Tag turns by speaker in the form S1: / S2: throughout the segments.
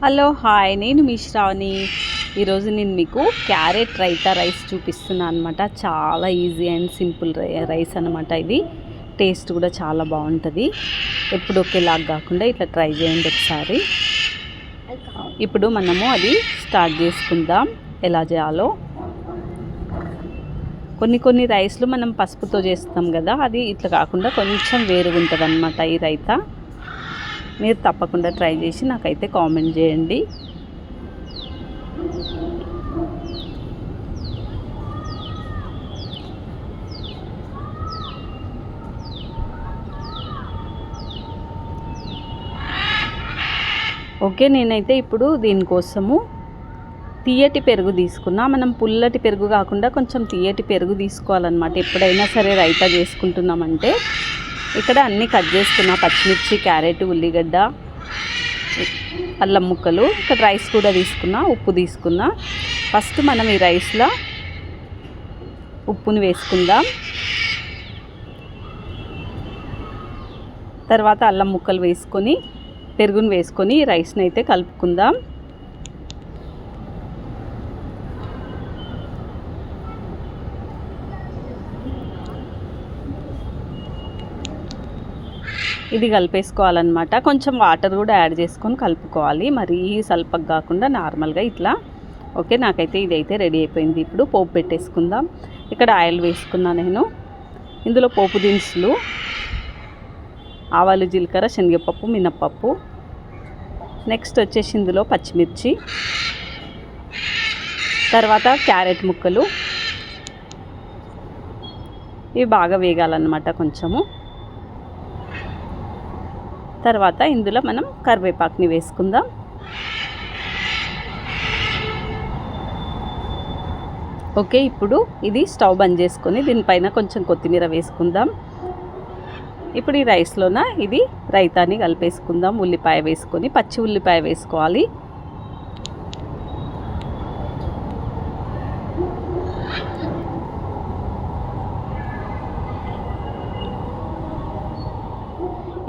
S1: Hello hi. నేను మీ శ్రావణి. ఈరోజు నేను మీకు క్యారెట్ రైతా రైస్ చూపిస్తున్నాను అనమాట చాలా ఈజీ అండ్ సింపుల్ రైస్ అనమాట ఇది. టేస్ట్ కూడా చాలా బాగుంటుంది. ఎప్పుడు ఒకేలాగా కాకుండా ఇట్లా ట్రై చేయండి ఒకసారి. ఇప్పుడు మనము అది స్టార్ట్ చేసుకుందాం. ఎలా చేయాలో. కొన్ని కొన్ని రైస్లు మనం పసుపుతో చేస్తాం కదా అది ఇట్లా కాకుండా కొంచెం వేరుగా ఉంటుంది అనమాట ఈ రైతా. మీరు తప్పకుండా ట్రై చేసి నాకైతే కామెంట్ చేయండి. ఓకే నేనైతే ఇప్పుడు దీనికోసము తీయటి పెరుగు తీసుకున్నా. మనం పుల్లటి పెరుగు కాకుండా కొంచెం తీయటి పెరుగు తీసుకోవాలన్నమాట. ఎప్పుడైనా సరే రైతా చేసుకుంటున్నామంటే ఇక్కడ అన్నీ కట్ చేసుకున్న పచ్చిమిర్చి క్యారెట్ ఉల్లిగడ్డ అల్లం ముక్కలు ఇక్కడ రైస్ కూడా తీసుకున్నా ఉప్పు తీసుకున్నా. ఫస్ట్ మనం ఈ రైస్లో ఉప్పుని వేసుకుందాం. తర్వాత అల్లం ముక్కలు వేసుకొని పెరుగును వేసుకొని రైస్ని అయితే కలుపుకుందాం. ఇది కలిపేసుకోవాలన్నమాట. కొంచెం వాటర్ కూడా యాడ్ చేసుకొని కలుపుకోవాలి. మరీ సల్పకు కాకుండా నార్మల్గా ఇట్లా. ఓకే నాకైతే ఇదైతే రెడీ అయిపోయింది. ఇప్పుడు పోపు పెట్టేసుకుందాం. ఇక్కడ ఆయిల్ వేసుకున్నా నేను. ఇందులో పోపు దినుసులు ఆవాలు జీలకర్ర శనగపప్పు మినప్పప్పు. నెక్స్ట్ వచ్చేసి ఇందులో పచ్చిమిర్చి. తర్వాత క్యారెట్ ముక్కలు. ఇవి బాగా వేగాలన్నమాట కొంచెము. తర్వాత ఇందులో మనం కరివేపాకుని వేసుకుందాం. ఓకే ఇప్పుడు ఇది స్టవ్ బంద్ చేసుకొని దీనిపైన కొంచెం కొత్తిమీర వేసుకుందాం. ఇప్పుడు ఈ రైస్లోన ఇది రైతాని కలిపేసుకుందాం. ఉల్లిపాయ వేసుకొని పచ్చి ఉల్లిపాయ వేసుకోవాలి.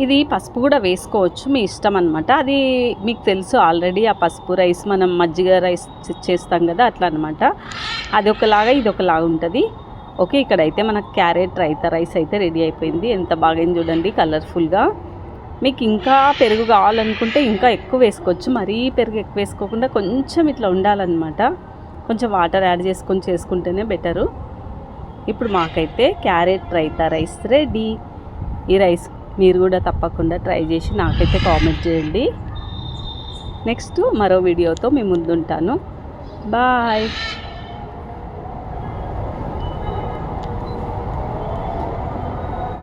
S1: ఇది పసుపు కూడా వేసుకోవచ్చు మీ ఇష్టం అనమాట అది మీకు తెలుసు ఆల్రెడీ ఆ పసుపు రైస్ మనం మజ్జిగ రైస్ చేస్తాం కదా అట్లా అనమాట అది ఒకలాగా ఇది ఒకలాగా ఉంటుంది. ఓకే ఇక్కడైతే మనకు క్యారెట్ రైతా రైస్ అయితే రెడీ అయిపోయింది. ఎంత బాగా చూడండి కలర్ఫుల్గా. మీకు ఇంకా పెరుగు కావాలనుకుంటే ఇంకా ఎక్కువ వేసుకోవచ్చు. మరీ పెరుగు ఎక్కువ వేసుకోకుండా కొంచెం ఇట్లా ఉండాలన్నమాట. కొంచెం వాటర్ యాడ్ చేసుకొని చేసుకుంటేనే బెటరు. ఇప్పుడు మాకైతే క్యారెట్ రైతా రైస్ రెడీ. ఈ రైస్ మీరు కూడా తప్పకుండా ట్రై చేసి నాకైతే కామెంట్ చేయండి. నెక్స్ట్ మరో వీడియోతో మీ ముందుంటాను. బాయ్.